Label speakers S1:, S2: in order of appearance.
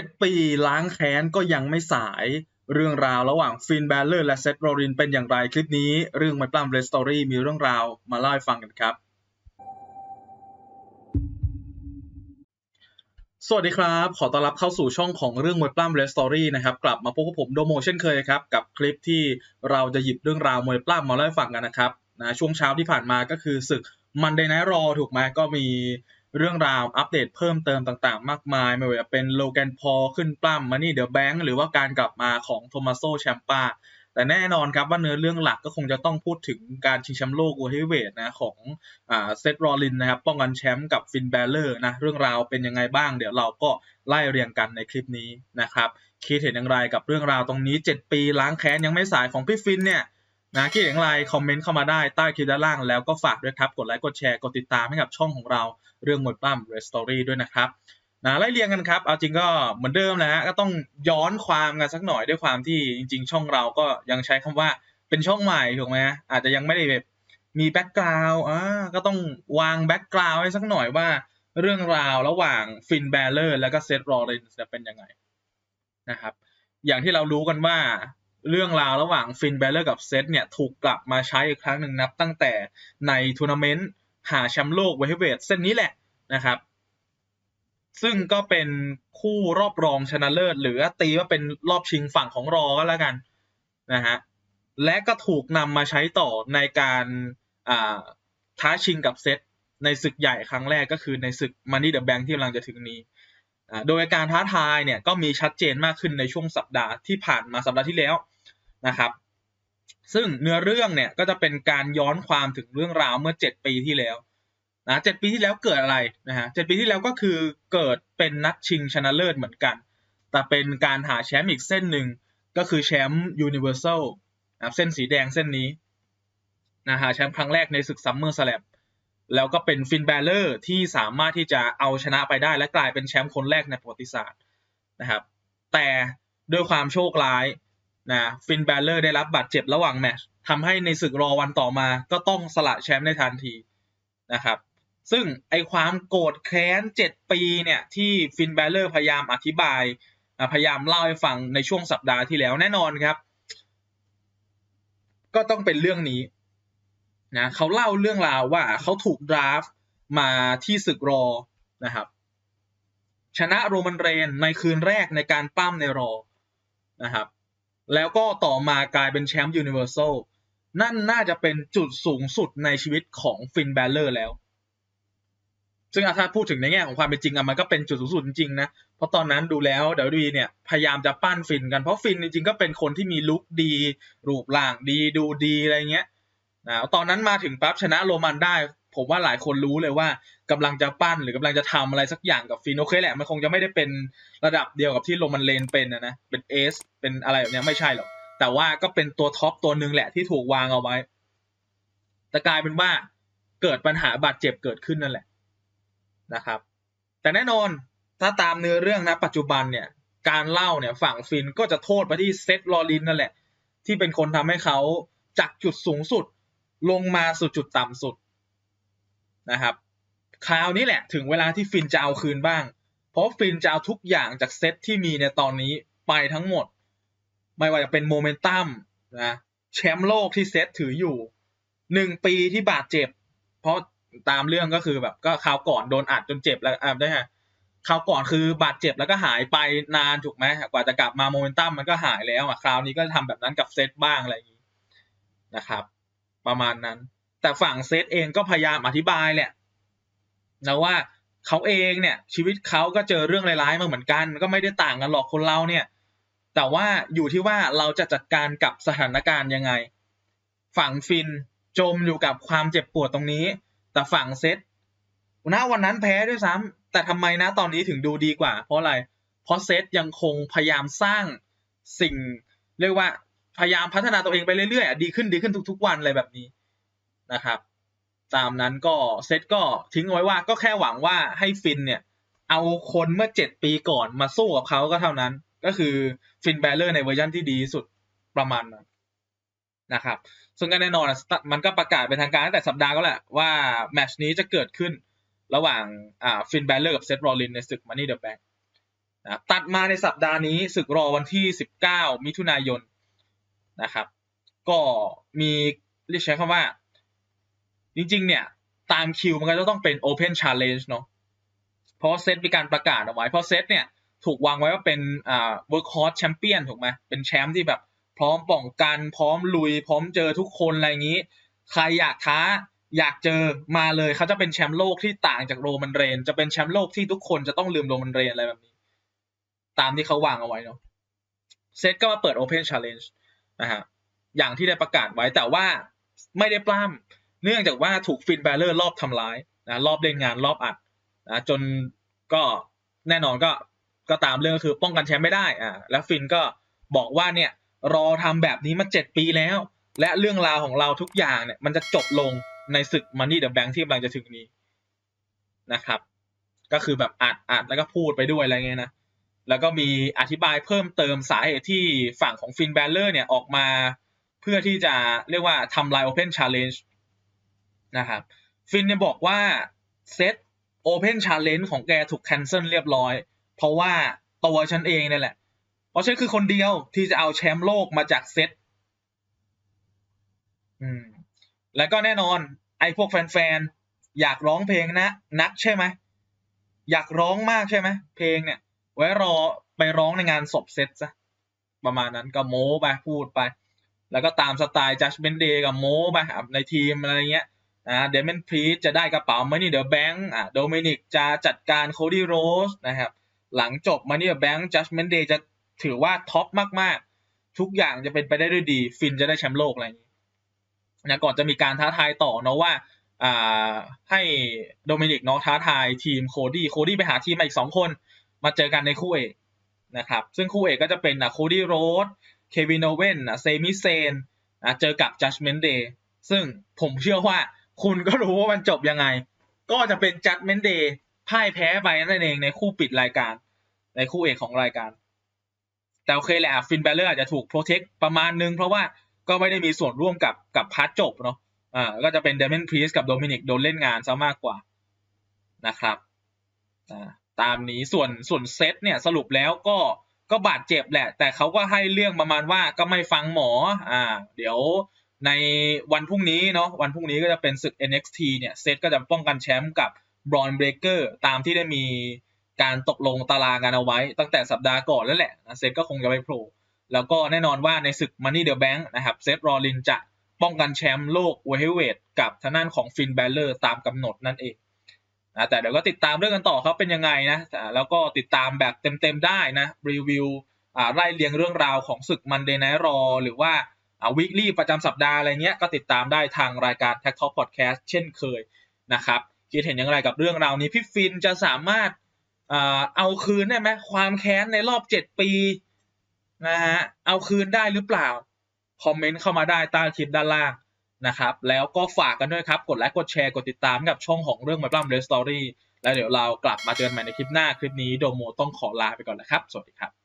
S1: 7 ปีล้างแค้นก็ยังไม่สายเรื่องราวระหว่างฟินแบลเลอร์และเซธโรลินเป็นอย่างไรคลิปนี้ เรื่องไม่ปล้ำเรสตอรี่มีเรื่องราวมาเล่าให้ฟังกันครับ สวัสดีครับ ขอต้อนรับเข้าสู่ช่องของเรื่องมวยปล้ำเรสตอรี่นะครับ กลับมาพบกับผมโดโมเช่นเคยครับ กับคลิปที่เราจะหยิบเรื่องราวมวยปล้ำมาเล่าให้ฟังกันนะครับนะช่วงเช้าที่ผ่านมาก็คือศึกมันเดย์ไนท์รอถูกไหมก็มี เรื่องราวอัปเดตเพิ่มเติมต่างๆ มากมาย ไม่ว่าจะเป็นโลแกนพอขึ้นปล้ำมานี่เดอะแบงค์หรือว่าการกลับมาของโทมัสโซแชมปาแต่แน่นอนครับว่าเนื้อเรื่องหลักก็คงจะต้องพูดถึงการชิงแชมป์โลกวูเฮเวทนะของเซธรอลินนะครับป้องกันแชมป์กับฟินแบลเลอร์นะเรื่องราวเป็นยังไงบ้างเดี๋ยวเราก็ไล่เรียงกันในคลิปนี้นะครับคิดเห็นอย่างไรกับเรื่องราวตรงนี้ 7 ปีล้างแค้นยังไม่สายของพี่ฟินเนี่ย นะคิดอย่างไรคอมเมนต์เข้ามาได้ใต้คลิปด้านล่างแล้วก็ฝากด้วยครับ กดไลค์กดแชร์กดติดตามให้กับช่องของเราเรื่องมวยปล้ำเรสตอรี่ด้วยนะครับนะไล่เรียงกันครับเอาจริงก็เหมือนเดิมและฮะก็ต้องย้อนความกันสักหน่อยด้วยความที่จริง ๆ ช่องเราก็ยังใช้คำว่าเป็นช่องใหม่ถูกไหมอาจจะยังไม่ได้แบบมีแบ็กกราวด์อ่าก็ต้องวางแบ็กกราวด์ให้สักหน่อยว่าเรื่องราวระหว่างฟินแบลเลอร์แล้วก็เซธรอลเลนจะเป็นยังไงนะครับอย่างที่เรารู้กันว่า เรื่องราวระหว่างฟินแบลเลอร์กับเซธเนี่ยถูกกลับมาใช้อีกครั้งหนึ่งนับตั้งแต่ในทัวร์นาเมนต์หาแชมป์โลกเวทเวทเส้นนี้แหละนะครับ ซึ่งก็เป็นคู่รอบรองชนะเลิศ หรือตีว่าเป็นรอบชิงฝั่งของรอก็แล้วกันนะฮะและก็ถูกนำมาใช้ต่อในการท้าชิงกับเซตในศึกใหญ่ครั้งแรกก็คือในศึก Money the Bank ที่กำลังจะถึงนี้ โดยการท้าทายเนี่ยก็มีชัดเจนมากขึ้นในช่วงสัปดาห์ที่ผ่านมาสัปดาห์ที่แล้ว นะครับ ซึ่งเนื้อเรื่องเนี่ยก็จะเป็นการย้อนความถึงเรื่องราวเมื่อ 7 ปีที่แล้วนะเจ็ดปีที่แล้วเกิดอะไรนะฮะเจ็ดปีที่แล้วก็คือเกิดเป็นนัดชิงชนะเลิศเหมือนกัน แต่เป็นการหาแชมป์อีกเส้นหนึ่งก็คือแชมป์ยูนิเวอร์แซลนะเส้นสีแดงเส้นนี้นะฮะแชมป์ครั้งแรกในศึกซัมเมอร์สแลมแล้วก็เป็นฟินแบลเลอร์ที่สามารถที่จะเอาชนะไปได้ และกลายเป็นแชมป์คนแรกในประวัติศาสตร์นะครับแต่ด้วยความโชคร้าย นะฟินแบลเลอร์ได้รับบาดเจ็บระหว่างแมตช์ทำให้ในศึกรอวันต่อมาก็ต้องสละแชมป์ในทันทีนะครับ ซึ่งไอความโกรธแค้น 7 ปีเนี่ยที่ฟินแบลเลอร์พยายามอธิบาย พยายามเล่าให้ฟังในช่วงสัปดาห์ที่แล้วแน่นอนครับ ก็ต้องเป็นเรื่องนี้นะเขาเล่าเรื่องราวว่าเขาถูกดราฟมาที่ศึกรอนะครับ ชนะโรมันเรนในคืนแรกในการปั้มในรอนะครับ แล้วก็ต่อมากลายเป็นแชมป์ยูนิเวอร์แซลนั่นน่าจะเป็นจุดสูงสุดในชีวิตของฟินแบลเลอร์แล้ว ซึ่งถ้าพูดถึงในแง่ของความเป็นจริงอะมันก็เป็นจุดสูงสุดจริงนะ เพราะตอนนั้นดูแล้วเดวีเนี่ยพยายามจะปั้นฟินกัน เพราะฟินจริงๆก็เป็นคนที่มีลุคดี รูปร่างดีดูดีอะไรเงี้ยนะตอนนั้นมาถึงปั๊บชนะโรมันได้ ผมว่าหลายคนรู้เลยว่ากำลังจะปั้นหรือกำลังจะทำอะไรสักอย่างกับฟินโอเคแหละมันคงจะไม่ได้เป็นระดับเดียวกับที่โรมันเลนเป็นนะนะเป็นเอสเป็นอะไรแบบนี้ไม่ใช่หรอกแต่ว่าก็เป็นตัวท็อปตัวหนึ่งแหละที่ถูกวางเอาไว้ แต่กลายเป็นว่าเกิดปัญหาบาดเจ็บเกิดขึ้นนั่นแหละนะครับ แต่แน่นอนถ้าตามเนื้อเรื่องนะปัจจุบันเนี่ยการเล่าเนี่ยฝั่งฟินก็จะโทษไปที่เซตลอรินนั่นแหละ ที่เป็นคนทำให้เขาจากจุดสูงสุดลงมาสู่จุดต่ำสุด นะครับคราวนี้แหละถึงเวลาที่ฟินจะเอาคืนบ้าง เพราะฟินจะเอาทุกอย่างจากเซตที่มีในตอนนี้ไปทั้งหมด ไม่ว่าจะเป็นโมเมนตัมนะแชมป์โลกที่เซตถืออยู่หนึ่งปีที่บาดเจ็บ เพราะตามเรื่องก็คือแบบก็คราวก่อนโดนอัดจนเจ็บแล้วอ่าได้ฮะคราวก่อนคือบาดเจ็บแล้วก็หายไปนานถูกไหมกว่าจะกลับมาโมเมนตัมมันก็หายแล้วอะคราวนี้ก็ทำแบบนั้นกับเซตบ้างอะไรอย่างนี้นะครับ ประมาณนั้น แต่ฝั่งเซตเองก็พยายามอธิบายแหละนะว่าเขาเองเนี่ยชีวิตเขาก็เจอเรื่องร้ายๆมาเหมือนกัน ก็ไม่ได้ต่างกันหรอกคนเราเนี่ย แต่ว่าอยู่ที่ว่าเราจะจัดการกับสถานการณ์ยังไง ฝั่งฟินจมอยู่กับความเจ็บปวดตรงนี้ แต่ฝั่งเซตณวันนั้นแพ้ด้วยซ้ำแต่ทำไมนะตอนนี้ถึงดูดีกว่า เพราะอะไร เพราะเซตยังคงพยายามสร้างสิ่ง เรียกว่าพยายามพัฒนาตัวเองไปเรื่อยๆดีขึ้นดีขึ้นทุก ๆ วันอะไรแบบนี้ นะครับ ตามนั้นก็เซตก็ทิ้งไว้ว่าก็แค่หวังว่าให้ฟินเนี่ย เอาคนเมื่อเจ็ดปีก่อนมาสู้กับเขาก็เท่านั้น ก็คือฟินแบลเลอร์ในเวอร์ชันที่ดีสุดประมาณนั้นนะครับ ซึ่งก็แน่นอนมันก็ประกาศเป็นทางการตั้งแต่สัปดาห์ก็แหละว่าแมชนี้จะเกิดขึ้นระหว่างอ่าฟินแบลเลอร์กับเซธโรลินในศึกมันนี่เดอะแบงนะตัดมาในสัปดาห์นี้ศึกรอวันที่ 19 มิถุนายนนะครับ ก็มีเรียกใช้คำว่า จริง ๆ เนี่ยตามคิวมันก็จะต้องเป็น Open Challenge เนาะเพราะเซตมีการประกาศเอาไว้ เพราะเซตเนี่ยถูกวางไว้ว่าเป็นอ่า Workhorse Champion ถูกไหมเป็นแชมป์ที่แบบ พร้อมป้องกันพร้อมลุย พร้อมเจอทุกคนอะไรอย่างนี้ ใครอยากท้าอยากเจอมาเลยเขาจะเป็นแชมป์โลกที่ต่างจากโรมันเรน จะเป็นแชมป์โลกที่ทุกคนจะต้องลืมโรมันเรนอะไรแบบนี้ ตามที่เขาวางเอาไว้เนาะเซตก็มาเปิด Open Challenge นะฮะอย่างที่ได้ประกาศไว้แต่ว่าไม่ได้ปล้ำ เนื่องจากว่าถูกฟินแบลเลอร์รอบทำร้ายนะรอบเล่นงานรอบอัดนะจนก็แน่นอนก็ก็ตามเรื่องก็คือป้องกันแชมป์ไม่ได้อ่าแล้วฟินก็บอกว่าเนี่ยรอทำแบบนี้มาเจ็ดปีแล้ว และเรื่องราวของเราทุกอย่างเนี่ย มันจะจบลงในศึก Money the Bank ที่กำลังจะถึงนี้นะครับ ก็คือแบบอัดอัดแล้วก็พูดไปด้วยอะไรเงี้ยนะแล้วก็มีอธิบายเพิ่มเติมสาเหตุที่ฝั่งของฟินแบลเลอร์เนี่ยออกมา เพื่อที่จะเรียกว่าทำลาย Open Challenge น นะครับฟินเนี่ยบอกว่าเซต Open Challenge ของแกถูก cancel เรียบร้อย เพราะว่าตัวฉันเองเนี่ยแหละ เพราะฉันคือคนเดียวที่จะเอาแชมป์โลกมาจากเซตอืมแล้วก็แน่นอน ไอ้พวกแฟนๆ อยากร้องเพลงนะ นักใช่ไหม อยากร้องมากใช่ไหม เพลงเนี่ย ไว้รอไปร้องในงานศพเซตซะประมาณนั้นก็โม้ไปพูดไป แล้วก็ตามสไตล์ Judgment Day กับโม้ไปอะในทีมอะไรเงี้ย นะเดมอนพรีจะได้กระเป๋า Money the Bank อะโดมินิกจะจัดการโคดี้โรสนะครับหลังจบ Money the Bank Judgment Day จะถือว่าท็อปมากๆ ทุกอย่างจะเป็นไปได้ด้วยดี ฟินจะได้แชมป์โลกอะไรอย่างนี้นะก่อนจะมีการท้าทายต่อเนาะว่าอ่าให้โดมินิกเนาะท้าทายทีมโคดี้โคดี้ไปหาทีมมาอีกสองคน มาเจอกันในคู่เอกนะครับซึ่งคู่เอกก็จะเป็นอะโคดี้โรสเควินโอเวนอะเซมิเซนอะเจอกับ Judgment Day ซึ่งผมเชื่อว่า คุณก็รู้ว่ามันจบยังไง ก็จะเป็น Judgment Day พ่ายแพ้ไปนั่นเองในคู่ปิดรายการ ในคู่เอกของรายการ แต่โอเคแหละฟินแบลเลอร์อาจจะถูกโปรเทคประมาณนึง เพราะว่าก็ไม่ได้มีส่วนร่วมกับกับพาร์ทจบเนาะอ่าก็จะเป็นเดมอนพรีสกับโดมินิกโดนเล่นงานซะมากกว่านะครับอ่าตามนี้ส่วนส่วนเซตเนี่ยสรุปแล้วก็ก็บาดเจ็บแหละ แต่เขาก็ให้เรื่องประมาณว่าก็ไม่ฟังหมออ่า เดี๋ยว ในวันพรุ่งนี้เนาะวันพรุ่งนี้ก็จะเป็นศึก NXT เนี่ยเซตก็จะป้องกันแชมป์กับบรอนเบรเกอร์ตามที่ได้มีการตกลงตารางกันเอาไว้ ตั้งแต่สัปดาห์ก่อนแล้วแหละนะเซตก็คงจะไปโผล่แล้วก็แน่นอนว่าในศึก Money the Bank นะครับเซตรอลินจะป้องกันแชมป์โลกเวเฮเวทกับทางด้านของฟินแบลเลอร์ตามกำหนดนั่นเองนะแต่เดี๋ยวก็ติดตามเรื่องกันต่อครับเป็นยังไงนะแล้วก็ติดตามแบบเต็มๆได้นะรีวิวอ่าไล่เรียงเรื่องราวของศึก Monday Night Raw หรือว่า อ่าวีคลี่ประจำสัปดาห์อะไรเงี้ยก็ติดตามได้ทางรายการ Tech Talk Podcast เช่นเคยนะครับคิดเห็นอย่างไรกับเรื่องราวนี้พี่ฟินจะสามารถเอาคืนได้ไหมความแค้นในรอบเจ็ดปีนะฮะเอาคืนได้หรือเปล่า คอมเมนต์เข้ามาได้ใต้คลิปด้านล่างนะครับ แล้วก็ฝากกันด้วยครับ กดไลค์กดแชร์กดติดตามกับช่องของเรื่องมาปล้ำเรสตอรี่แล้วเดี๋ยวเรากลับมาเจอกันใหม่ในคลิปหน้าคลิปนี้โดโมต้องขอลาไปก่อนนะครับ สวัสดีครับ